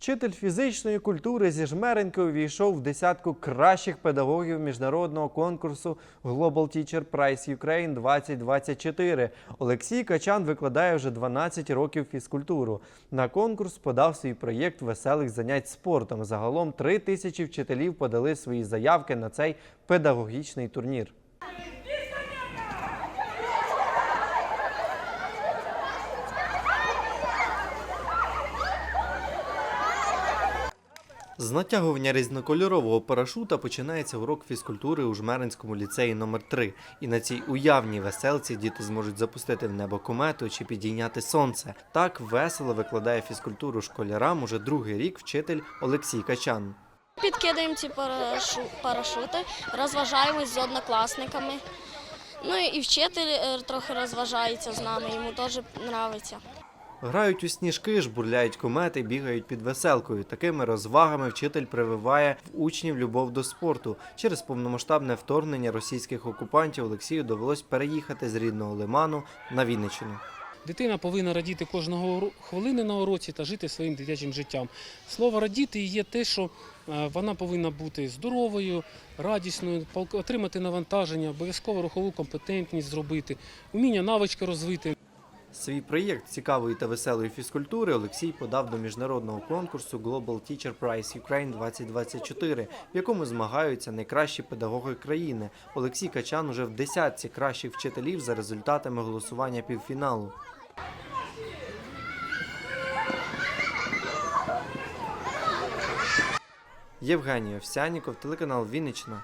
Вчитель фізичної культури зі Жмеренки увійшов в десятку кращих педагогів міжнародного конкурсу Global Teacher Prize Ukraine 2024. Олексій Качан викладає вже 12 років фізкультуру. На конкурс подав свій проєкт веселих занять спортом. Загалом три тисячі вчителів подали свої заявки на цей педагогічний турнір. З натягування різнокольорового парашута починається урок фізкультури у Жмеринському ліцеї номер 3 І на цій уявній веселці діти зможуть запустити в небо комету чи підійняти сонце. Так весело викладає фізкультуру школярам уже другий рік вчитель Олексій Качан. Підкидаємо ці парашути, розважаємось з однокласниками. Ну і вчитель е, трохи розважається з нами, йому теж подобається. Грають у сніжки, жбурляють комети, бігають під веселкою. Такими розвагами вчитель прививає в учнів любов до спорту. Через повномасштабне вторгнення російських окупантів Олексію довелось переїхати з рідного лиману на Вінниччину. Дитина повинна радіти кожного хвилини на уроці та жити своїм дитячим життям. Слово радіти є те, що е, вона повинна бути здоровою, радісною, отримати навантаження, обов'язково рухову компетентність зробити, уміння навички розвити. Свій проєкт цікавої та веселої фізкультури Олексій подав до міжнародного конкурсу Global Teacher Prize Ukraine 2024, в якому змагаються найкращі педагоги країни. Олексій Качан уже в десятці кращих вчителів за результатами голосування півфіналу. Євгеній Овсяніков, телеканал Вінниччина.